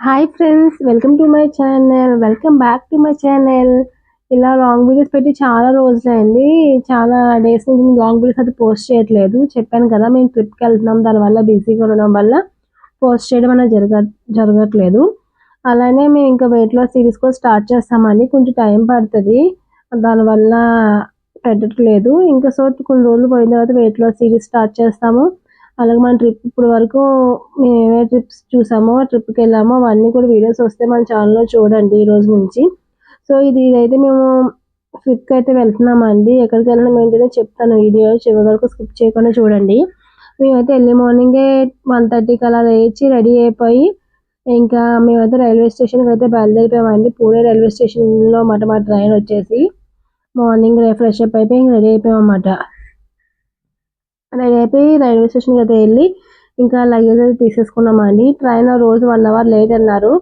Hi friends welcome to my channel welcome back to my channel ఇలా long videos పెట్టి చాలా రోజులైంది. చాలా డేస్ నుంచి లాంగ్ వీడియోస్ అయితే పోస్ట్ చేయట్లేదు. చెప్పాను కదా మేము ట్రిప్కి వెళ్తున్నాం. దానివల్ల బిజీగా ఉండడం వల్ల పోస్ట్ చేయడం అనేది జరగ జరగట్లేదు. అలానే మేము ఇంకా వెయిట్ లాస్ సిరీస్ కూడా స్టార్ట్ చేస్తామని కొంచెం టైం పడుతుంది. దానివల్ల పెట్టట్లేదు. ఇంకా సో కొన్ని రోజులు పోయిన తర్వాత వెయిట్ లాస్ సిరీస్ స్టార్ట్ చేస్తాము. అలాగే మన ట్రిప్ ఇప్పుడు వరకు మేము ఏమేమి ట్రిప్స్ చూసామో ట్రిప్కి వెళ్ళామో అవన్నీ కూడా వీడియోస్ వస్తే మన ఛానల్లో చూడండి ఈ రోజు నుంచి. సో ఇది ఇదైతే మేము ట్రిప్కి అయితే వెళ్తున్నామండి. ఎక్కడికి వెళ్ళడం ఏంటంటే చెప్తాను. వీడియో చివరి వరకు స్కిప్ చేయకుండా చూడండి. మేమైతే ఎర్లీ మార్నింగే వన్ థర్టీకి అలా లేచి రెడీ అయిపోయి ఇంకా మేమైతే రైల్వే స్టేషన్కి అయితే బయలుదేరిపోయామండి. పూణే రైల్వే స్టేషన్లో మాట మా ట్రైన్ వచ్చేసి. మార్నింగ్ రిఫ్రెష్ అప్ అయిపోయి రెడీ అయిపోయామన్నమాట. రెడీ అయిపోయి రైల్వే స్టేషన్కి అయితే వెళ్ళి ఇంకా లగేజ్ అయితే తీసేసుకున్నామండి. ట్రైన్ రోజు వన్ అవర్ లేట్ అన్నారు.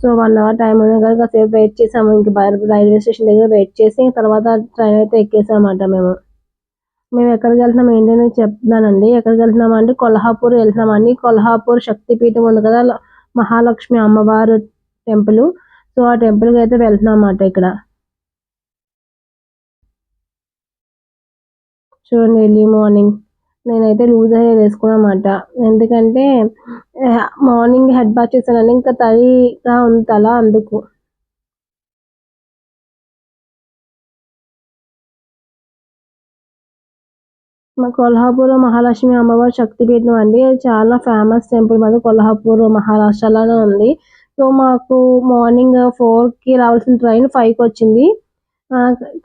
సో వన్ అవర్ టైం ఉంది కదా కాసేపు వెయిట్ చేసాము. ఇంకా రైల్వే స్టేషన్ దగ్గర వెయిట్ చేసి తర్వాత ట్రైన్ అయితే ఎక్కేసామంట మేము. మేము ఎక్కడికి వెళ్తున్నాం ఏంటని చెప్తున్నానండి. ఎక్కడికి వెళ్తున్నాం అంటే కొల్హాపూర్ వెళ్తున్నామండి. కొల్హాపూర్ శక్తిపీఠం ఉంది కదా మహాలక్ష్మి అమ్మవారు టెంపుల్. సో ఆ టెంపుల్కి అయితే వెళ్తున్నాం అన్నమాట ఇక్కడ. చూడండి ఎర్లీ మార్నింగ్ నేనైతే లూజ్ హెయిర్ వేసుకున్నమాట ఎందుకంటే మార్నింగ్ హెడ్ బాత్ చేశానని ఇంకా తడిగా ఉంది తల అందుకు. మా కొల్హాపూర్ మహాలక్ష్మి అమ్మవారి శక్తిపీఠం అండి. చాలా ఫేమస్ టెంపుల్ మాది కొల్హాపూర్ మహారాష్ట్రలోనే ఉంది. సో మాకు మార్నింగ్ ఫోర్కి రావాల్సిన ట్రైన్ ఫైవ్కి వచ్చింది.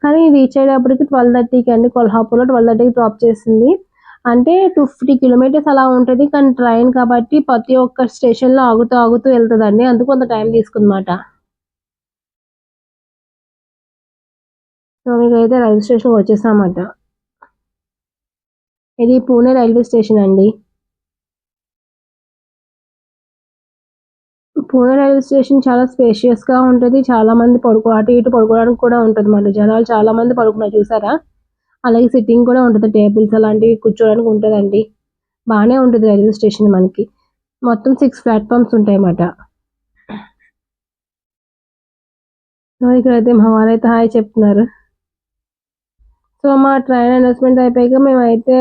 కానీ రీచ్ అయ్యేటప్పటికి ట్వెల్వ్ థర్టీకి అండి. కొల్హాపూర్లో ట్వెల్వ్ థర్టీకి డ్రాప్ చేసింది. అంటే టూ ఫిఫ్టీ కిలోమీటర్స్ అలా ఉంటుంది కానీ ట్రైన్ కాబట్టి ప్రతి ఒక్క స్టేషన్లో ఆగుతూ ఆగుతూ వెళ్తుందండి. అందుకు కొంత టైం తీసుకుందన్నమాట. సో మీకు అయితే రైల్వే స్టేషన్ వచ్చేసామట. ఇది పూణే రైల్వే స్టేషన్ అండి. పూణే రైల్వే స్టేషన్ చాలా స్పేషియస్గా ఉంటుంది. చాలా మంది పడుకో అటు ఇటు పడుకోవడానికి కూడా ఉంటుంది. మన జనాలు చాలా మంది పడుకున్నారు చూసారా? అలాగే సిట్టింగ్ కూడా ఉంటుంది. టేబుల్స్ అలాంటివి కూర్చోడానికి ఉంటుందండి. బాగానే ఉంటుంది రైల్వే స్టేషన్ మనకి. మొత్తం సిక్స్ ప్లాట్ఫామ్స్ ఉంటాయి అన్నమాట సో ఇక్కడైతే మా వాళ్ళైతే హాయ్ చెప్తున్నారు. సో మా ట్రైన్ అనౌన్స్మెంట్ అయిపోయాక మేమైతే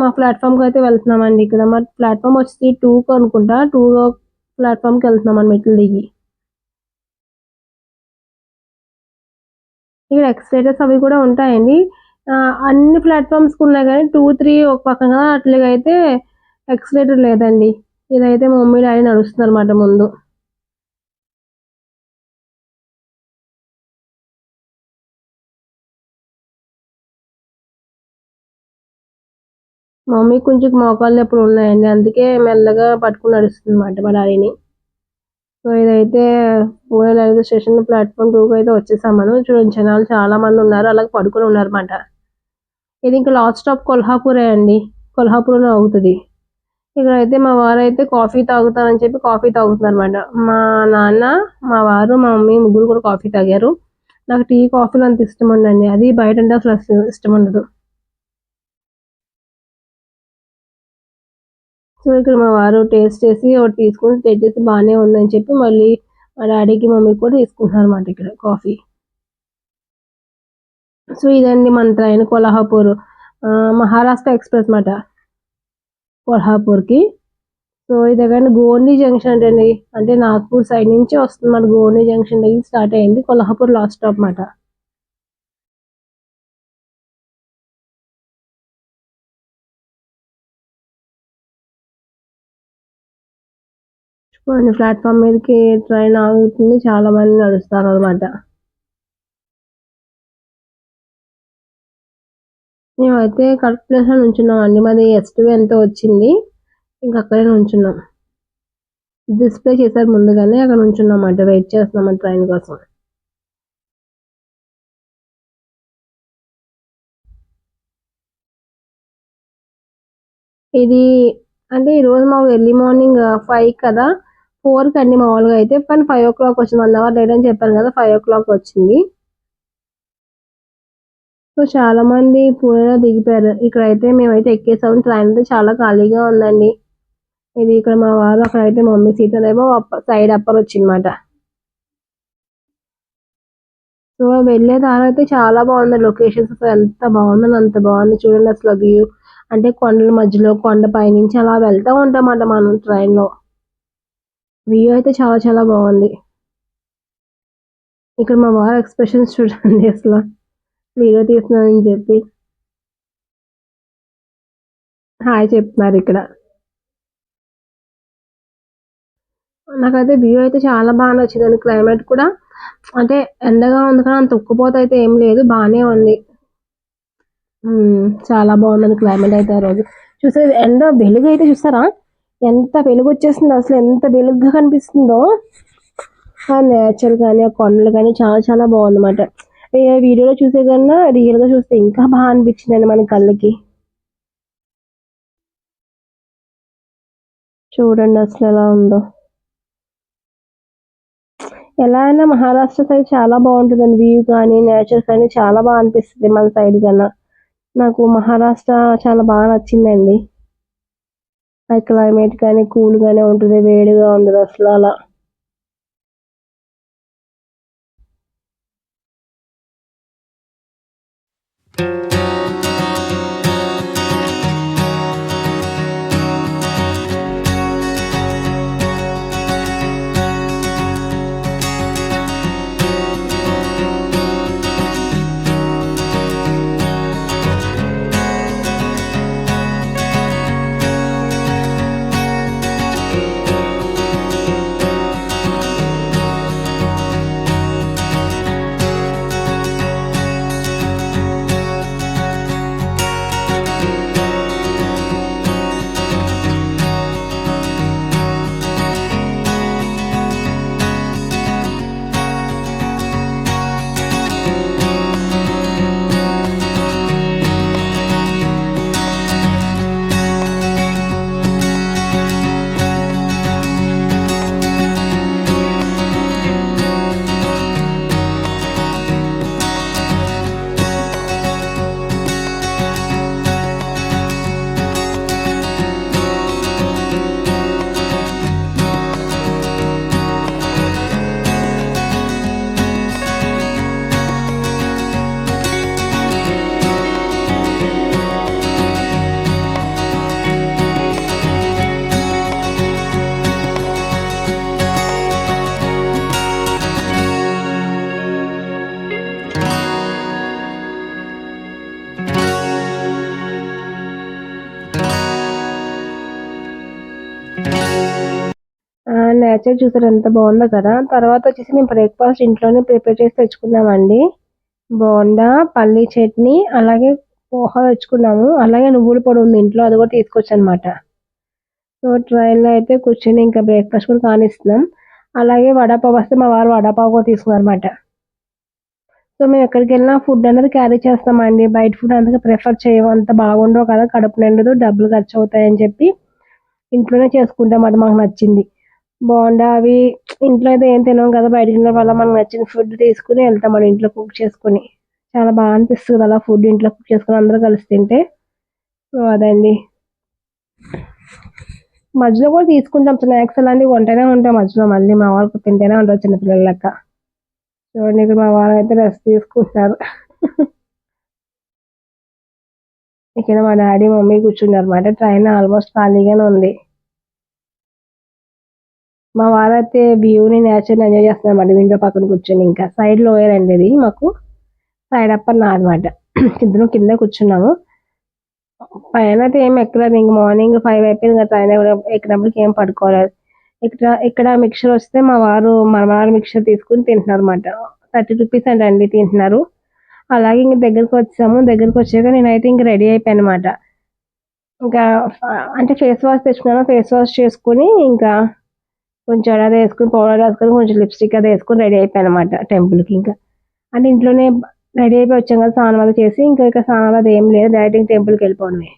మా ప్లాట్ఫామ్కి అయితే వెళ్తున్నామండి. ఇక్కడ మా ప్లాట్ఫామ్ వచ్చి టూకి అనుకుంటా. టూ ప్లాట్ఫామ్కి వెళ్తున్నాం మెట్లు దిగి. ఇక్కడ ఎక్స్లేటర్స్ అవి కూడా ఉంటాయండి. అన్ని ప్లాట్ఫామ్స్కి ఉన్నాయి కానీ టూ త్రీ ఒక పక్కన అట్లాగైతే అయితే ఎక్స్లేటర్ లేదండి. ఇదైతే మమ్మీ డాడీ నడుస్తుంది అనమాట ముందు. మమ్మీ కొంచెం మోకాళ్ళు ఎప్పుడు ఉన్నాయండి అందుకే మెల్లగా పట్టుకుని నడుస్తుంది అనమాట మా డాడీని. సో ఇదైతే Pune railway station platform two అయితే వచ్చేసాం మనం. చూడండి జనాలు చాలా మంది ఉన్నారు. అలాగే పడుకుని ఉన్నారన్నమాట. ఇది ఇంకా లాస్ట్ స్టాప్ కొల్హాపూరే అండి. కొల్హాపూర్లో అవుతుంది. ఇక్కడ అయితే మా వారు అయితే కాఫీ తాగుతానని చెప్పి కాఫీ తాగుతున్నారు అనమాట మా నాన్న మా వారు మా మమ్మీ ముగ్గురు కూడా కాఫీ తాగారు. నాకు టీ కాఫీలు అంత ఇష్టం ఉండండి అది బయట అంటే అసలు ఇష్టం ఉండదు. సో ఇక్కడ మా వారు టేస్ట్ చేసి ఒకటి తీసుకుని టేస్ట్ చేసి బాగానే ఉందని చెప్పి మళ్ళీ మా డాడీకి మమ్మీకి కూడా తీసుకుంటున్నారు అనమాట ఇక్కడ కాఫీ. సో ఇదండి మన ట్రైన్ కొల్హాపూర్. మహారాష్ట్ర ఎక్స్ప్రెస్ మాట కొల్హాపూర్కి. సో ఇది దగ్గర గోర్ని జంక్షన్ అండి అంటే నాగ్పూర్ సైడ్ నుంచి వస్తుంది మన గోండి జంక్షన్ దగ్గర స్టార్ట్ అయింది కొల్హాపూర్ లాస్ట్ స్టాప్ మాట చూడండి ప్లాట్ఫామ్ మీదకి ట్రైన్ ఆగుతుంది. చాలా మంది నడుస్తారు అనమాట మేమైతే కరెక్ట్ ప్లేస్లో నుంచున్నాం అండి. మాది ఎస్టీ ఎంతో వచ్చింది. ఇంకా అక్కడే నుంచున్నాం. డిస్ప్లే చేశారు ముందుగానే. అక్కడ నుంచున్నాం వెయిట్ చేస్తున్నాం ట్రైన్ కోసం. ఇది అంటే ఈరోజు మాకు ఎర్లీ మార్నింగ్ ఫైవ్ కదా. ఫోర్కి అండి మామూలుగా అయితే కానీ ఫైవ్ ఓ క్లాక్ వచ్చింది. వన్ అవర్ లేట్ అని చెప్పాను కదా ఫైవ్ ఓ క్లాక్ వచ్చింది. సో చాలా మంది పూణేలో దిగిపోయారు. ఇక్కడైతే మేమైతే ఎక్కేసాము. ట్రైన్ అయితే చాలా ఖాళీగా ఉందండి. ఇది ఇక్కడ మా వారు అక్కడ అయితే మమ్మీ సీట్ ఏమో సైడ్ అప్పర్ వచ్చిందన్నమాట. సో వెళ్ళే దారి అయితే చాలా బాగుంది. లొకేషన్స్ ఎంత బాగుందని అంత బాగుంది చూడండి అసలు వ్యూ. అంటే కొండల మధ్యలో కొండ పైనుంచి అలా వెళ్తూ ఉంటామాట మనం ట్రైన్లో వ్యూ అయితే చాలా చాలా బాగుంది. ఇక్కడ మా వారు ఎక్స్ప్రెషన్స్ చూడండి అసలు. వీడియో తీస్తున్నానని చెప్పి. హాయ్ చెప్తున్నారు ఇక్కడ. నాకైతే వ్యూ అయితే చాలా బాగా నచ్చింది. క్లైమేట్ కూడా అంటే ఎండగా ఉంది కానీ అంత ఉక్కపోత అయితే ఏం లేదు. బాగానే ఉంది. Hmm, చాలా బాగుంది క్లైమేట్ అయితే ఆ రోజు. చూసే ఎండ వెలుగు అయితే చూస్తారా? ఎంత వెలుగు వచ్చేస్తుందో అసలు ఎంత వెలుగుగా కనిపిస్తుందో. ఆ నేచర్ కానీ ఆ కొండలు కానీ చాలా చాలా బాగుందన్నమాట. వీడియోలో చూసే కన్నా రియల్గా చూస్తే ఇంకా బాగా అనిపించిందండి మన కళ్ళకి. చూడండి అసలు ఎలా ఉందో. ఎలా అయినా మహారాష్ట్ర సైడ్ చాలా బాగుంటుందండి. వ్యూ కానీ నేచర్ కానీ చాలా బాగా అనిపిస్తుంది మన సైడ్ కన్నా. నాకు మహారాష్ట్ర చాలా బాగా నచ్చిందండి. ఆ క్లైమేట్ కానీ కూల్ గానే ఉంటది వేడిగా ఉండదు అసలు అలా. నేచర్ చూసారు ఎంత బాగుందో కదా. తర్వాత వచ్చేసి మేము బ్రేక్ఫాస్ట్ ఇంట్లోనే ప్రిపేర్ చేసి తెచ్చుకున్నామండి. బోండా పల్లీ చట్నీ అలాగే పోహా తెచ్చుకున్నాము. అలాగే నువ్వుల పొడి ఉంది ఇంట్లో అది కూడా తీసుకొచ్చి అనమాట సో ట్రైన్లో అయితే కూర్చొని ఇంకా బ్రేక్ఫాస్ట్ కూడా కానిస్తున్నాం. అలాగే వడాపావ్ వస్తే మా వారు వడాపావు కూడా తీసుకున్నారు అనమాట సో మేము ఎక్కడికి వెళ్ళినా ఫుడ్ అనేది క్యారీ చేస్తామండి. బయట ఫుడ్ అంతగా ప్రిఫర్ చేయము. అంత బాగుండవు కదా కడుపు నిండదు డబ్బులు ఖర్చు అవుతాయని చెప్పి ఇంట్లోనే చేసుకుంటాం. అది మాకు నచ్చింది. బాగుండా అవి ఇంట్లో అయితే ఏం తినము కదా బయట తినడం వల్ల మనకు నచ్చిన ఫుడ్ తీసుకుని వెళ్తాం మన ఇంట్లో కుక్ చేసుకుని. చాలా బాగా అనిపిస్తుంది అలా ఫుడ్ ఇంట్లో కుక్ చేసుకుని అందరూ కలిసి తింటే. అదండి. మధ్యలో కూడా తీసుకుంటాం స్నాక్స్ అలాంటివి వంటనే ఉంటాం మధ్యలో మళ్ళీ మా వాళ్ళకి తింటేనే ఉంటారు చిన్నపిల్లల లెక్క. చూడండి ఇక్కడ మా వాళ్ళు అయితే రెస్ట్ తీసుకుంటున్నారు. ఇక్కడ మా డాడీ మమ్మీ కూర్చున్నారు అనమాట ట్రైన్ ఆల్మోస్ట్ ఖాళీగానే ఉంది. మా వారైతే వ్యూని నేచర్ ఎంజాయ్ చేస్తున్నారు అన్నమాట విండో పక్కన కూర్చొని ఇంకా. సైడ్ లోయర్ అండి ఇది మాకు. సైడ్ అప్పర్ నా అనమాట ఇద్దరం కింద కూర్చున్నాము. పైన అయితే ఏం ఎక్కలేదు. ఇంక మార్నింగ్ ఫైవ్ అయిపోయింది. ఇంకా ట్రైన్ ఎక్కినప్పటికి ఏం పడుకోలేదు. ఇక్కడ ఇక్కడ మిక్చర్ వస్తే మా వారు మరమరాలు మిక్చర్ తీసుకుని తింటున్నారు అనమాట థర్టీ రూపీస్ అండి తింటున్నారు. అలాగే ఇంక దగ్గరకు వచ్చాము. దగ్గరకు వచ్చాక నేనైతే ఇంక రెడీ అయిపోయాను అనమాట ఇంకా అంటే ఫేస్ వాష్ తెచ్చుకున్నాను. ఫేస్ వాష్ చేసుకుని ఇంకా కొంచెం అది వేసుకుని పౌడర్ వేసుకొని కొంచెం లిప్స్టిక్ అది వేసుకొని రెడీ అయిపోయాను అనమాట టెంపుల్కి ఇంకా. అంటే ఇంట్లోనే రెడీ అయిపోయి వచ్చాం కదా స్నానం అది చేసి ఇంకా ఇక స్నానం అది ఏం లేదు డైరెక్ట్ టెంపుల్కి వెళ్ళిపోవడమే.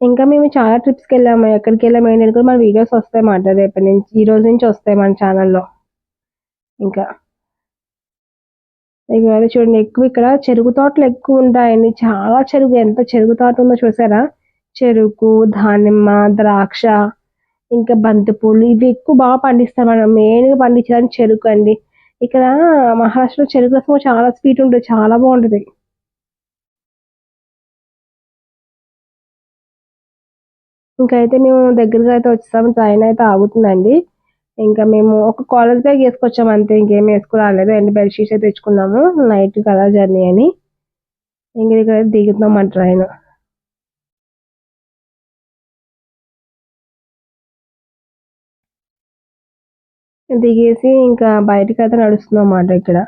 ఇంకా మేము చాలా ట్రిప్స్కి వెళ్ళాము ఎక్కడికి వెళ్ళాము ఏంటంటే కూడా మన వీడియోస్ వస్తాయి మాట రేపటి నుంచి ఈ రోజు నుంచి వస్తాయి మన ఛానల్లో ఇంకా ఇక చూడండి ఎక్కువ ఇక్కడ చెరుకు తోటలు ఎక్కువ ఉంటాయండి చాలా చెరుకు ఎంత చెరుకు తోట ఉందో చూసారా? చెరుకు దానిమ్మ ద్రాక్ష ఇంకా బంతిపూలు ఇవి ఎక్కువ బాగా పండిస్తారు మనం. మెయిన్గా పండించడానికి చెరుకు అండి. ఇక్కడ మహారాష్ట్రలో చెరుకు రసం చాలా స్వీట్ ఉంటుంది చాలా బాగుంటది. ఇంకైతే మేము దగ్గరగా అయితే వచ్చేసాము ట్రైన్ అయితే ఆగుతుందండి. ఇంకా మేము ఒక కాలేజ్ బ్యాగ్ వేసుకొచ్చాము అంతే ఇంకేం వేసుకురాలేదు. అండ్ బెడ్షీట్స్ అయితే తెచ్చుకున్నాము నైట్ కదా జర్నీ అని. ఇంక ఇక్కడ దిగుతున్నాం మన ట్రైన్. దిగేసి ఇంకా బయటకి అయితే నడుస్తున్నాం అన్నమాట ఇక్కడ.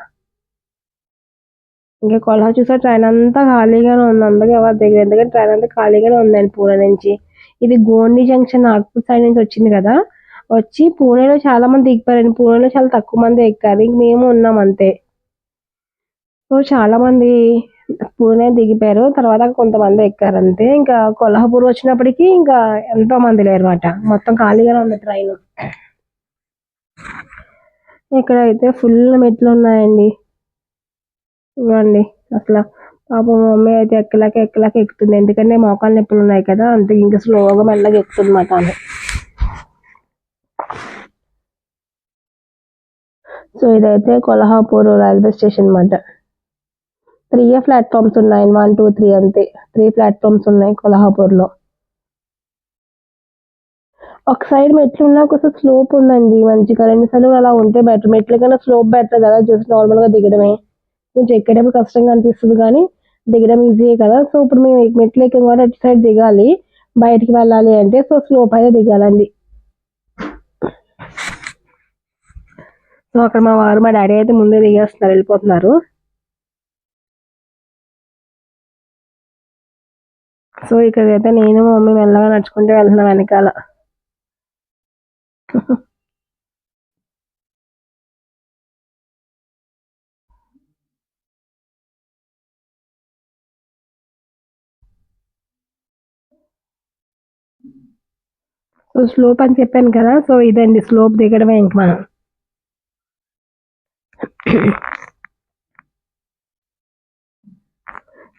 ఇంకా కొల్హార్ చూసా ట్రైన్ అంతా ఖాళీగానే ఉంది. అందుకే ఎవరు దగ్గర ఎందుకంటే ట్రైన్ అంతా ఖాళీగానే ఉందండి పూణే నుంచి. ఇది గోండి జంక్షన్ నాగ్పూర్ సైడ్ నుంచి వచ్చింది కదా. వచ్చి పూణేలో చాలా మంది దిగిపోయారండి. పూణేలో చాలా తక్కువ మంది ఎక్కారు. ఇంక మేము ఉన్నాం అంతే. సో చాలా మంది పూణే దిగిపోయారు. తర్వాత కొంతమంది ఎక్కారు అంతే. ఇంకా కొల్హాపూర్ వచ్చినప్పటికీ ఇంకా ఎంతో మంది లేరు అన్నమాట. మొత్తం ఖాళీగానే ఉంది ట్రైన్ ఇక్కడ అయితే ఫుల్ మెట్లు ఉన్నాయండి ఇవ్వండి అసలు పాపం మమ్మీ అయితే ఎక్కలేక ఎక్కలేక ఎక్కుతుంది. ఎందుకంటే మోకాలు నొప్పులు ఉన్నాయి కదా అంతే ఇంకా స్లోగా మెల్లగా ఎక్కుతుంది మా తాను సో ఇదైతే కొల్హాపూర్ రైల్వే స్టేషన్ అన్నమాట. త్రీ ప్లాట్ఫామ్స్ ఉన్నాయి వన్ టూ త్రీ అంతే. త్రీ ప్లాట్ఫామ్స్ ఉన్నాయి కొల్హాపూర్లో. ఒక సైడ్ మెట్లు ఉన్నా ఒక స్లోప్ ఉందండి మంచిగా. రెండు సైడ్ అలా ఉంటే బెటర్ మెట్ల కన్నా స్లోప్ బెటర్ కదా జస్ట్ నార్మల్గా దిగడమే. కొంచెం ఎక్కడేమో కష్టంగా అనిపిస్తుంది కానీ దిగడం ఈజీయే కదా. సో ఇప్పుడు మేము మెట్లు ఎక్కాం కూడా అటు సైడ్ దిగాలి. బయటికి వెళ్ళాలి అంటే సో స్లోప్ అయితే దిగాలండి. సో అక్కడ మా వారు మా డాడీ అయితే ముందే దిగేస్తున్నారు వెళ్ళిపోతున్నారు. సో ఇక్కడైతే నేను మా మమ్మీ మెల్లగా నడుచుకుంటూ వెళ్తున్నాం వెనకాల. సో స్లోప్ అని చెప్పాను కదా సో ఇదండి స్లోప్ దిగడమే ఇంక మనం.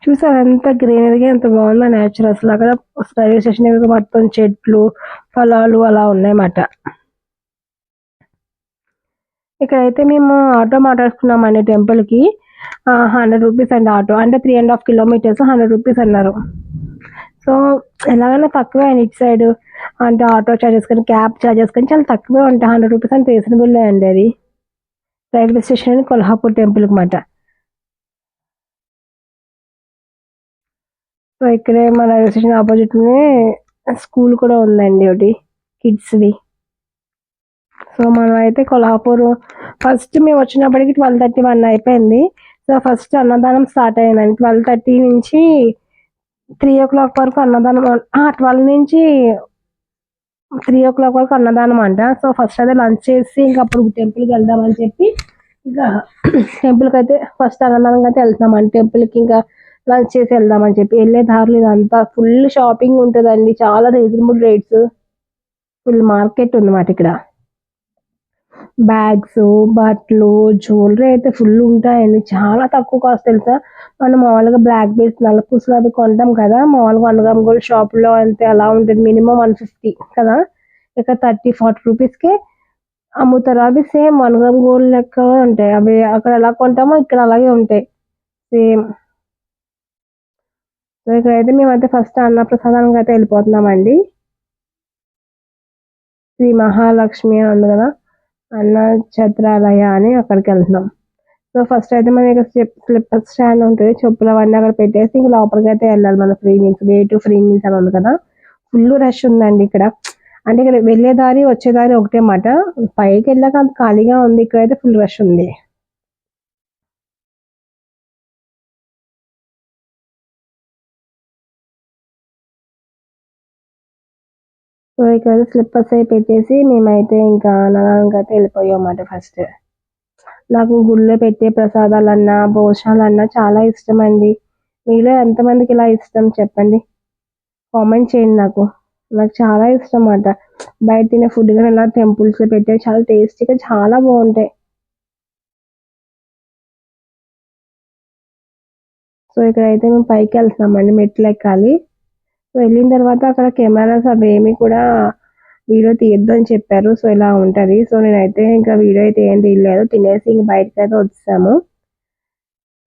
చూసారు ఎంత గ్రీనరీగా ఎంత బాగుందో నేచురల్ అసలు అక్కడ రైల్వే స్టేషన్ దగ్గర మొత్తం చెట్లు పొలాలు అలా ఉన్నాయన్నమాట. ఇక్కడైతే మేము ఆటో మాట్లాడుకున్నామండి టెంపుల్కి. హండ్రెడ్ రూపీస్ అండి ఆటో. అంటే three and half kilometres hundred rupees అన్నారు. సో ఎలాగైనా తక్కువే అండి ఇటు సైడ్. అంటే ఆటో చార్జెస్ కానీ క్యాబ్ చార్జెస్ కానీ చాలా తక్కువే ఉంటాయి. హండ్రెడ్ రూపీస్ అంటే రీజనబుల్ అండి అది. రైల్వే స్టేషన్ అని కొల్హాపూర్ టెంపుల్ అనమాట సో ఇక్కడే మన రైల్వే స్టేషన్ ఆపోజిట్నే స్కూల్ కూడా ఉందండి ఒకటి కిడ్స్ది సో మనం అయితే కొల్హాపూర్ ఫస్ట్ మేము వచ్చినప్పటికి ట్వెల్వ్ థర్టీ వన్ అయిపోయింది. సో ఫస్ట్ అన్నదానం స్టార్ట్ అయిందండి. ట్వెల్వ్ థర్టీ నుంచి త్రీ ఓ క్లాక్ వరకు అన్నదానం ట్వెల్వ్ నుంచి త్రీ ఓ క్లాక్ వరకు అన్నదానం అంట. సో ఫస్ట్ అయితే లంచ్ చేసి ఇంకా అప్పుడు టెంపుల్కి వెళ్దామని చెప్పి ఇంకా టెంపుల్కి అయితే ఫస్ట్ అన్నదానం అయితే వెళ్తున్నామండి. టెంపుల్కి ఇంకా లంచ్ చేసి వెళ్దామని చెప్పి వెళ్ళే దారిలో ఇదంతా ఫుల్ షాపింగ్ ఉంటుందండి. చాలా రీజనబుల్ రేట్స్ ఫుల్ మార్కెట్ ఉంది మాట ఇక్కడ. బ్యాగ్స్ బట్టలు జ్యువెలరీ అయితే ఫుల్ ఉంటాయండి. చాలా తక్కువ కాస్ట్ తెలుసా? మనం మామూలుగా బ్లాక్ బీడ్స్ నల్ల పూసలు అవి కొంటాం కదా. మామూలుగా వన్ గ్రామ్ గోల్డ్ అంతే అలా ఉంటుంది. మినిమం వన్ ఫిఫ్టీ కదా? ఇక థర్టీ ఫార్టీ రూపీస్కే అమ్ముతారు. అవి సేమ్ వన్ గోల్డ్ లెక్క ఉంటాయి. అవి అక్కడ ఎలా కొంటామో ఇక్కడ అలాగే ఉంటాయి. సేమ్ సో ఇక్కడైతే మేమైతే ఫస్ట్ అన్నప్రసాదానికి అయితే వెళ్ళిపోతున్నామండి. శ్రీ మహాలక్ష్మి అని ఉంది కదా? అన్న ఛత్రాలయ అని అక్కడికి వెళ్తున్నాం. సో ఫస్ట్ అయితే మనకి ఇక్కడ స్లిప్పర్ స్టాండ్ ఉంటుంది. చెప్పులు అవన్నీ అక్కడ పెట్టేసి ఇంక లోపలికి అయితే వెళ్ళాలి మన. Free meals day to free meals అని ఉంది కదా. ఫుల్ రష్ ఉందండి ఇక్కడ. అంటే ఇక్కడ వెళ్ళే దారి వచ్చే దారి ఒకటే మాట. పైకి వెళ్ళాక అంత ఖాళీగా ఉంది. ఇక్కడైతే ఫుల్ రష్ ఉంది. సో ఇక్కడ స్లిప్పర్స్ అయి పెట్టేసి మేమైతే ఇంకా అన్నదానికి అయితే వెళ్ళిపోయాం అన్నమాట ఫస్ట్ నాకు గుళ్ళో పెట్టే ప్రసాదాలన్నా భోజనాలన్నా చాలా ఇష్టం అండి మీలో ఎంతమందికి ఇలా ఇష్టం చెప్పండి? కామెంట్ చేయండి నాకు. నాకు చాలా ఇష్టం అన్నమాట బయట తినే ఫుడ్ కానీ ఇలా టెంపుల్స్లో పెట్టే చాలా టేస్టీగా చాలా బాగుంటాయి. సో ఇక్కడైతే మేము పైకి వెళ్తున్నామండి మెట్లు ఎక్కాలి. వెళ్ళిన తర్వాత అక్కడ కెమెరాస్ అవి ఏమి కూడా వీడియో తీయద్దు అని చెప్పారు. సో ఇలా ఉంటది. సో నేనైతే ఇంకా వీడియో అయితే ఏం తీయలేదు. తినేసి ఇంక బయటకి అయితే వచ్చాము.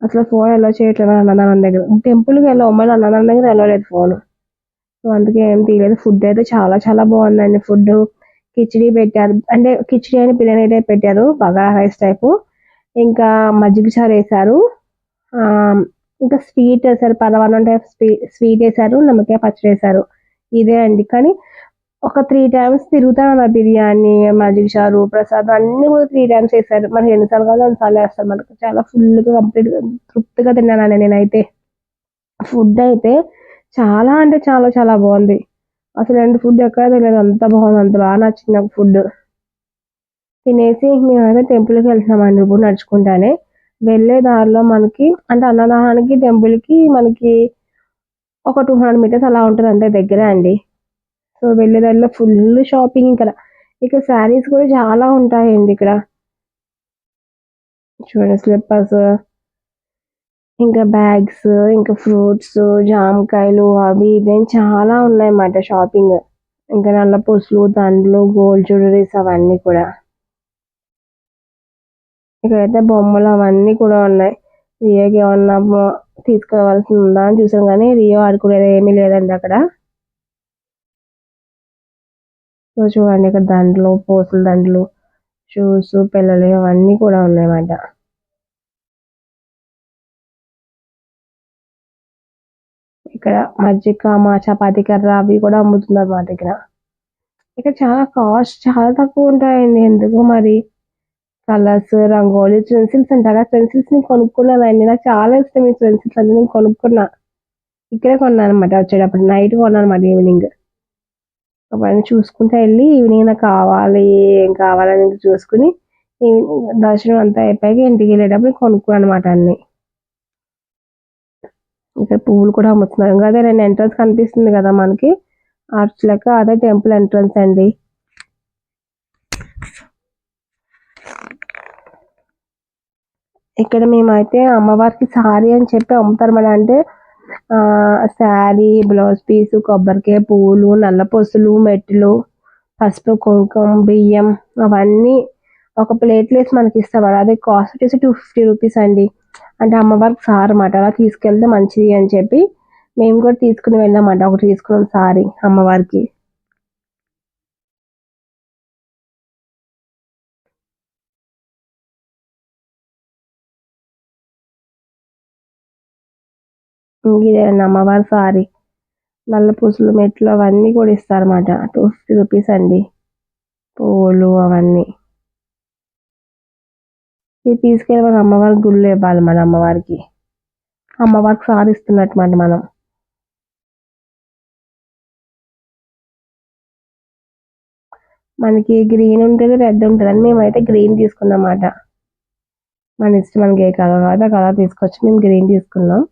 అసలు ఫోన్ ఎలా చేయట్లేదు అన్నదానం దగ్గర. టెంపుల్కి వెళ్ళమని అన్నదానం దగ్గర వెళ్ళలేదు ఫోన్. సో అందుకే ఏం తీయలేదు. ఫుడ్ అయితే చాలా చాలా బాగుందండి. ఫుడ్ కిచిడి పెట్టారు. అంటే కిచిడి అని బిర్యానీ అయితే పెట్టారు. Bagara rice type. ఇంకా మజ్జిగ చారు వేశారు. ఆ, ఇంకా స్వీట్ వేసారు పరవానం టైప్ స్వీట్ వేసారు నిమ్మకాయ పచ్చడి వేశారు. ఇదే అండి. కానీ ఒక త్రీ టైమ్స్ తిరుగుతాను అన్న బిర్యానీ మజ్జిగ చారు ప్రసాదం అన్ని కూడా త్రీ టైమ్స్ వేసారు మనకి ఎన్నిసార్లు కావాలో అన్నిసార్లు వేస్తారు? మనకు చాలా ఫుల్గా కంప్లీట్గా తృప్తిగా తిన్నానండి నేనైతే. ఫుడ్ అయితే చాలా అంటే చాలా చాలా బాగుంది. అసలు రెండు ఫుడ్ ఎక్కడ తెలియదు. అంత బాగుంది. అంత బాగా నచ్చింది నాకు ఫుడ్. తినేసి మేమైతే టెంపుల్కి వెళ్తున్నామండి. ఇప్పుడు నడుచుకుంటానే. వెళ్ళే దారిలో మనకి అంటే అన్నదానానికి టెంపుల్కి మనకి ఒక టూ హండ్రెడ్ మీటర్స్ అలా ఉంటుంది అంతే దగ్గరే అండి. సో వెళ్ళే దారిలో ఫుల్ షాపింగ్ ఇక్కడ. ఇక్కడ శారీస్ కూడా చాలా ఉంటాయండి ఇక్కడ. చూడండి స్లిప్పర్స్ ఇంకా బ్యాగ్స్ ఇంకా ఫ్రూట్స్ జామకాయలు అవి ఇవి చాలా చాలా ఉన్నాయన్నమాట షాపింగ్. ఇంకా నల్ల పూసలు దండలు గోల్డ్ జ్యువెలరీస్ అవన్నీ కూడా. ఇక్కడైతే బొమ్మలు అవన్నీ కూడా ఉన్నాయి. రియోకి ఏమన్నా తీసుకోవాల్సి ఉందా అని చూసాం కానీ రియో ఆడుకునేది ఏమీ లేదండి అక్కడ. సో చూడండి ఇక్కడ దండలు పూసల దండలు షూస్ పిల్లలు అవన్నీ కూడా ఉన్నాయన్నమాట. ఇక్కడ మజ్జిగ మా చపాతీ కర్ర అవి కూడా అమ్ముతున్నారు మా దగ్గర. ఇక్కడ చాలా కాస్ట్ చాలా తక్కువ ఉంటాయండి. ఎందుకు మరి? కలర్స్ రంగోలీ పెన్సిల్స్ అంటారా. పెన్సిల్స్ నేను కొనుక్కున్నానండి నాకు చాలా ఇష్టం ఈ పెన్సిల్స్ అన్ని. నేను కొనుక్కున్నా. ఇక్కడే కొన్నాను అనమాట వచ్చేటప్పుడు. నైట్ కొన్నాను అనమాట ఈవినింగ్. అవన్నీ చూసుకుంటా వెళ్ళి ఈవినింగ్ నాకు కావాలి ఏం కావాలని చూసుకుని ఈవినింగ్ దర్శనం అంతా అయిపోయాక ఇంటికి వెళ్ళేటప్పుడు కొనుక్కున్నాను అనమాట అన్ని. ఇక్కడ పువ్వులు కూడా అమ్ముతున్నారు. ఇంకా అదే రెండు ఎంట్రన్స్ కనిపిస్తుంది కదా మనకి. ఆర్చ్ లెక్క అదే టెంపుల్ ఎంట్రన్స్ అండి. ఇక్కడ మేమైతే అమ్మవారికి సారీ అని చెప్పి అమ్ముతారు మన అంటే ఆ శారీ బ్లౌజ్ పీస్ కొబ్బరికాయ పువ్వులు నల్ల పొసులు మెట్లు పసుపు కుంకుమ బియ్యం అవన్నీ ఒక ప్లేట్ వేసి మనకి ఇస్తారు అదే కాస్ట్ వచ్చేసి టూ ఫిఫ్టీ రూపీస్ అండి. అంటే అమ్మవారికి సార్ అన్నమాట. అలా తీసుకెళ్తే మంచిది అని చెప్పి మేము కూడా తీసుకుని వెళ్ళామంట ఒకటి తీసుకున్నాం సారీ అమ్మవారికి. ఇదే అండి అమ్మవారి సారీ. నల్ల పూసలు మెట్లు అవన్నీ కూడా ఇస్తారన్నమాట. టూ ఫిఫ్టీ రూపీస్ అండి. పూలు అవన్నీ. ఇది తీసుకెళ్ళి మన అమ్మవారికి గుళ్ళు ఇవ్వాలి మన అమ్మవారికి. అమ్మవారికి సారీ ఇస్తున్నట్టు మాట మనం. మనకి గ్రీన్ ఉంటుంది రెడ్ ఉంటుంది అని మేమైతే గ్రీన్ తీసుకున్నాం అన్నమాట మన ఇష్టం మనకి ఏ కలర్ కావాలో ఆ కలర్ తీసుకొచ్చి మేము గ్రీన్ తీసుకున్నాం.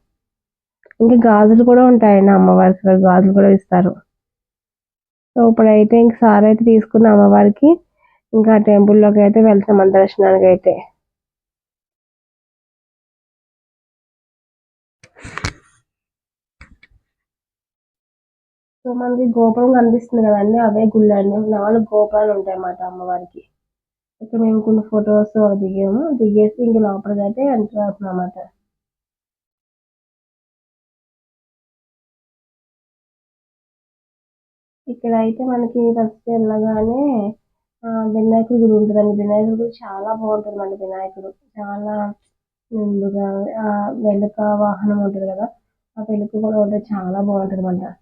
ఇంకా గాజులు కూడా ఉంటాయండి అమ్మవారికి గాజులు కూడా ఇస్తారు. సో ఇప్పుడైతే ఇంక సార్ అయితే తీసుకున్న అమ్మవారికి. ఇంకా టెంపుల్లోకి అయితే వెళ్తాం మన దర్శనానికి అయితే. సో మనకి గోపురం కనిపిస్తుంది కదండి అవే గుళ్ళండి నాలుగు గోపురాలు ఉంటాయి అన్నమాట అమ్మవారికి. ఇక్కడ మేము కొన్ని ఫొటోస్ దిగాము. దిగేసి ఇంక లోపలికి అయితే ఎంటర్ అవుతున్నాం అన్నమాట. ఇక్కడ అయితే మనకి ఫస్ట్ వెళ్ళగానే ఆ, వినాయకుడి గుడి ఉంటుందండి. వినాయకుడి గుడి చాలా బాగుంటుంది అండి వినాయకుడు చాలా ముందుగా ఆ వెనుక వాహనం ఉంటుంది కదా ఆ వెనుక కూడా ఉంటుంది చాలా బాగుంటుంది అనమాట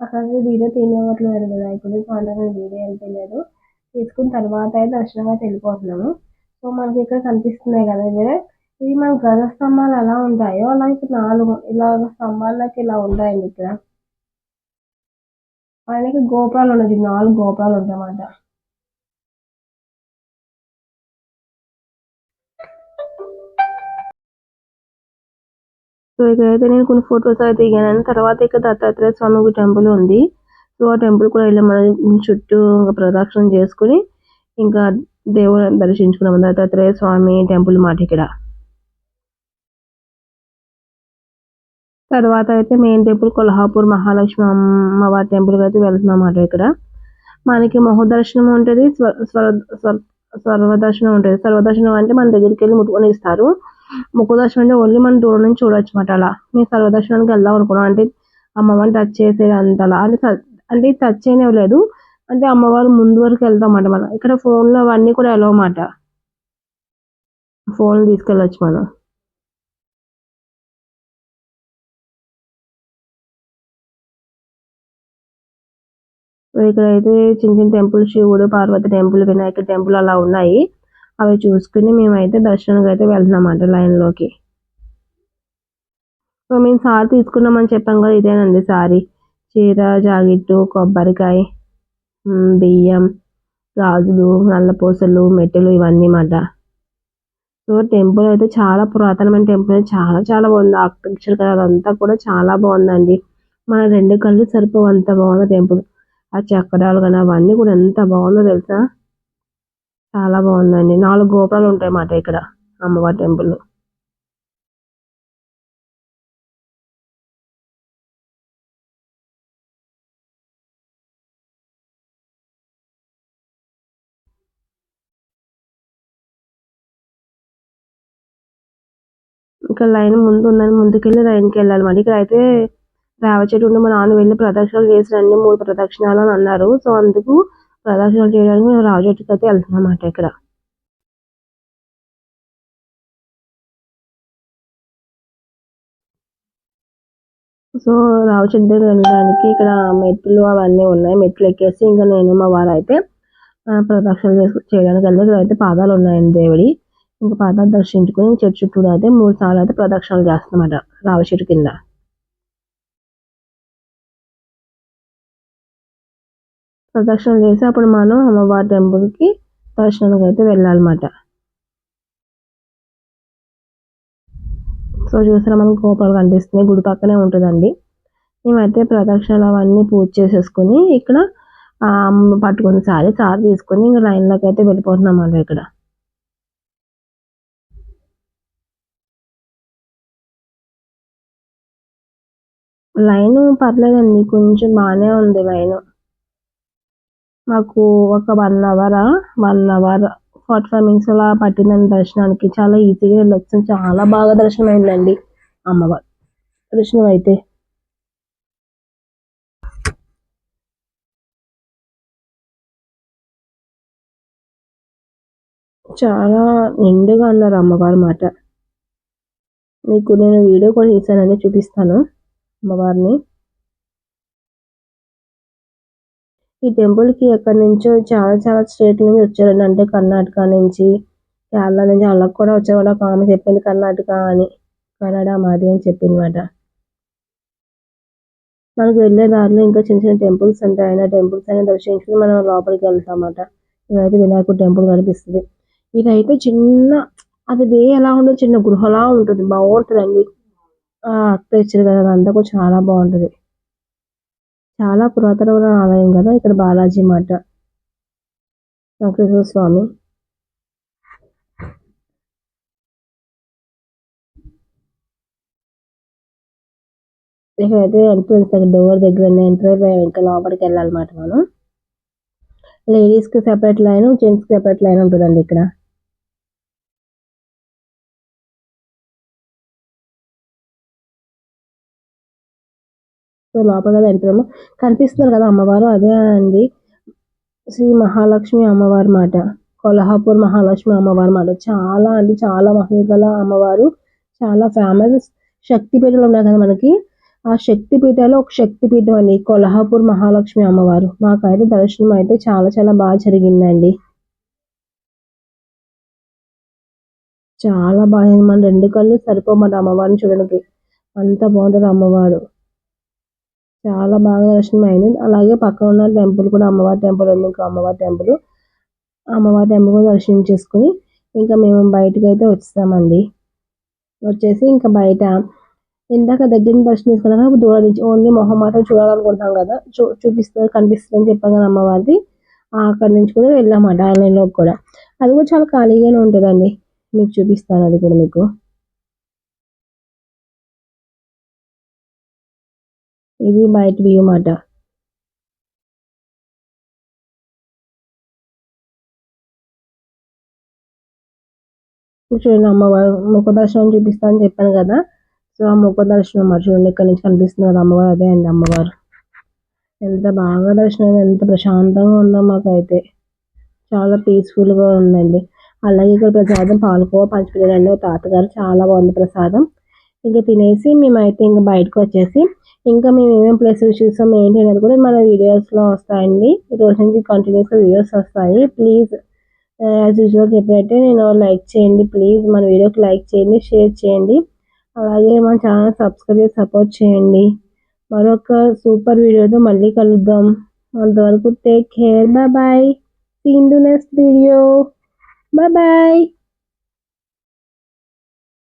అక్కడ వీడియో తీయనివ్వట్లేదు వినాయకుడు. సో అందులో నేను వీడియో ఏం తీసుకున్న తర్వాత అయితే దర్శనం అయితే వెళ్ళిపోతున్నాము. సో మనకి ఇక్కడ కనిపిస్తున్నాయి కదా ఇదే ఇవి మన గజ స్తంభాలు ఎలా ఉంటాయో అలా ఇక్కడ నాలుగు ఇలా స్తంభాలకి ఇలా ఉంటాయండి ఇక్కడ ఆయనకి గోపురాలు ఉన్నాయి నాలుగు గోపురాలు ఉంటాయి అన్నమాట సో ఇక్కడైతే నేను కొన్ని ఫొటోస్ అయితే దిగాను. తర్వాత ఇక్కడ దత్తాత్రేయ స్వామి టెంపుల్ ఉంది. సో ఆ టెంపుల్ కూడా వెళ్ళి మనం చుట్టూ ఇంకా ప్రదక్షిణ చేసుకుని ఇంకా దేవుడు దర్శించుకున్నాం. దత్తాత్రేయ స్వామి టెంపుల్ మాట ఇక్కడ. తర్వాత అయితే మెయిన్ టెంపుల్ కొల్హాపూర్ మహాలక్ష్మి అమ్మవారి టెంపుల్కి అయితే వెళ్తున్నాం అన్నమాట ఇక్కడ. మనకి మహోదర్శనం ఉంటుంది స్వర సర్వదర్శనం ఉంటుంది. సర్వదర్శనం అంటే మన దగ్గరికి వెళ్ళి ముట్టుకొని ఇస్తారు. దర్శనం అంటే ఓన్లీ మనం దూరం నుంచి చూడొచ్చు అనమాట అలా. మేము సర్వదర్శనానికి వెళ్దాం అనుకున్నాం. అంటే అమ్మవారిని టచ్ చేసేది అంతలా అంటే అంటే టచ్ చేయనివ్వలేదు అంటే అమ్మవారు ముందు వరకు వెళ్తాం అన్నమాట మనం. ఇక్కడ ఫోన్లో అవన్నీ కూడా ఎలా మాట ఫోన్ తీసుకెళ్ళచ్చు మనం. ఇక్కడైతే చిన్న చిన్న టెంపుల్ శివుడు పార్వతి టెంపుల్ వినాయక టెంపుల్ అలా ఉన్నాయి. అవి చూసుకుని మేమైతే దర్శనానికి అయితే వెళ్తున్నాం అంట లైన్లోకి సో మేము సారీ తీసుకున్నామని చెప్పాం కదా ఇదేనండి సారీ. చీర జాకెట్టు కొబ్బరికాయ బియ్యం గాజులు నల్లపూసలు మెట్టెలు ఇవన్నీ మాట. సో టెంపుల్ అయితే చాలా పురాతనమైన టెంపుల్ చాలా చాలా బాగుంది. ఆర్కిటెక్చర్ కదా అదంతా కూడా చాలా బాగుందండి. మన రెండు కళ్ళు సరిపోవంత బాగుంది టెంపుల్. ఆ చక్రాలు కానీ అవన్నీ కూడా ఎంత బాగుందో తెలుసా? చాలా బాగుందండి. నాలుగు గోపురాలు ఉంటాయి అన్నమాట ఇక్కడ అమ్మవారి టెంపుల్. ఇక్కడ లైన్ ముందు ఉందని ముందుకెళ్ళి లైన్కి వెళ్ళాలి. మరి ఇక్కడ అయితే వేప చెట్టు మా నాన్న వెళ్ళి ప్రదక్షిణలు చేసి రండి మూడు ప్రదక్షిణాలు అని అన్నారు. సో అందుకు ప్రదక్షిణలు చేయడానికి మేము రాజు చెట్టుకి అయితే వెళ్తున్నాం అన్నమాట ఇక్కడ. సో రావు చెట్టు దగ్గర వెళ్ళడానికి ఇక్కడ మెట్లు అవన్నీ ఉన్నాయి. మెట్లు ఎక్కేసి ఇంకా నేను మా వారు అయితే ప్రదక్షిణలు చేయడానికి వెళ్ళి ఇక్కడ అయితే పాదాలు ఉన్నాయండి దేవుడి. ఇంకా పాదాలు దర్శించుకుని చెట్టు చుట్టూ అయితే మూడు సార్లు అయితే ప్రదక్షిణలు చేస్తామన్నమాట రావి చెట్టు కింద. ప్రదక్షిణలు చేసి అప్పుడు మనం అమ్మవారి టెంపుల్కి దర్శనానికి అయితే వెళ్ళాలన్నమాట. సో చూసారా మనకు గోపాలు కనిపిస్తున్నాయి. గుడి పక్కనే ఉంటుందండి. మేమైతే ప్రదక్షిణలు అవన్నీ పూజ చేసేసుకుని ఇక్కడ పట్టుకుని సారి సారి తీసుకొని ఇంకా లైన్లోకి అయితే వెళ్ళిపోతున్నాం అన్నమాట ఇక్కడ. లైన్ పర్లేదండి. కొంచెం బాగానే ఉంది లైన్. మాకు ఒక one hour one hour forty five minutes అలా పట్టిందండి దర్శనానికి. చాలా ఈజీగా వెళ్ళొచ్చు. చాలా బాగా దర్శనం అయిందండి అమ్మవారు. దర్శనం అయితే. చాలా నిండుగా అన్నారు అమ్మవారి మాట. మీకు నేను వీడియో కూడా తీసానని చూపిస్తాను అమ్మవారిని. ఈ టెంపుల్కి ఎక్కడి నుంచో చాలా చాలా స్టేట్ నుంచి వచ్చారండి. అంటే కర్ణాటక నుంచి కేరళ నుంచి వాళ్ళకి కూడా వచ్చారు. వాళ్ళ ఆమె చెప్పింది కర్ణాటక అని కన్నడ మాది అని చెప్పింది మాట మనకు వెళ్ళే దారిలో ఇంకా చిన్న చిన్న టెంపుల్స్ ఉంటాయి ఆ టెంపుల్స్ అయినా దర్శించుకుని మనం లోపలికి వెళ్తామట ఇదైతే వినాయకుడు టెంపుల్ కనిపిస్తుంది. ఇదైతే చిన్న అది దే ఎలా ఉండదు. చిన్న గృహలా ఉంటుంది. బాగుంటుందండి. ఇచ్చారు కదా అదంతా కూడా చాలా బాగుంటుంది. చాలా పురాతనమైన ఆలయం కదా ఇక్కడ బాలాజీ మాట వెంకటేశ్వర స్వామి. ఇక్కడైతే ఎంట్రన్స్ దగ్గర డోర్ దగ్గర ఎంటర్ అయిపోయాం ఇంకా లోపలికి వెళ్ళాలన్నమాట మనం. లేడీస్కి సెపరేట్ లైన్ జెంట్స్కి సెపరేట్ లైన్ ఉంటుందండి ఇక్కడ. లోపల ఎంటర్ కనిపిస్తున్నారు కదా అమ్మవారు అదే అండి. శ్రీ మహాలక్ష్మి అమ్మవారి మాట కొల్హాపూర్ మహాలక్ష్మి అమ్మవారి మాట. చాలా అంటే చాలా మహిళల అమ్మవారు చాలా ఫేమస్ శక్తిపీఠాలు ఉన్నాయి కదా మనకి. ఆ శక్తిపీఠాలు ఒక శక్తి పీఠం అండి కొల్హాపూర్ మహాలక్ష్మి అమ్మవారు. మాకైతే దర్శనం అయితే చాలా చాలా బాగా జరిగిందండి. చాలా బాగా మన రెండు కళ్ళు సరిపోమాట అమ్మవారిని చూడడానికి. అంత బాగుంటుంది అమ్మవారు. చాలా బాగా దర్శనం అయింది అలాగే పక్కన ఉన్న టెంపుల్ కూడా అమ్మవారి టెంపుల్ ఉంది. ఇంకా అమ్మవారి టెంపుల్. అమ్మవారి టెంపుల్ కూడా దర్శనం చేసుకుని ఇంకా మేము బయటకు అయితే వచ్చేసామండి. వచ్చేసి ఇంకా బయట ఇందాక దగ్గర నుంచి దర్శనం చేసుకున్నాక దూరం నుంచి ఓన్లీ మొహం మాత్రం చూడాలనుకుంటున్నాం కదా. చూ చూపిస్తుంది కనిపిస్తుంది అని చెప్పాం కదా అమ్మవారిది. అక్కడ నుంచి కూడా వెళ్ళామాట ఆన్లైన్లోకి కూడా. అది కూడా చాలా ఖాళీగానే ఉంటుందండి. మీకు చూపిస్తాను అది కూడా మీకు. ఇది బయట వ్యూ మాట చూడండి అమ్మవారు ముఖ దర్శనం చూపిస్తా అని చెప్పాను కదా. సో ఆ ముఖ దర్శనం మరి చూడండి ఇక్కడ నుంచి కనిపిస్తుంది కదా అమ్మవారు. అదే అండి అమ్మవారు. ఎంత బాగా దర్శనం ఎంత ప్రశాంతంగా ఉందో మాకైతే. చాలా పీస్ఫుల్గా ఉందండి. అలాగే ఇక్కడ ప్రసాదం పాలకోవ పంచిపెట్టారండి తాతగారు చాలా బాగుంది ప్రసాదం. ఇంకా తినేసి మేమైతే ఇంకా బయటకు వచ్చేసి ఇంకా మేము ఏమేమి ప్లేసెస్ చూసాం ఏంటి అనేది కూడా మన వీడియోస్లో వస్తాయండి. ఈ రోజు నుంచి కంటిన్యూస్గా వీడియోస్ వస్తాయి. ప్లీజ్ యాజ్ యూజువల్ చెప్పినట్టే నేను లైక్ చేయండి. ప్లీజ్ మన వీడియోకి లైక్ చేయండి షేర్ చేయండి. అలాగే మన ఛానల్ సబ్స్క్రైబ్ చేసి సపోర్ట్ చేయండి. మరొక సూపర్ వీడియోతో మళ్ళీ కలుద్దాం. అంతవరకు take care bye bye see next video bye bye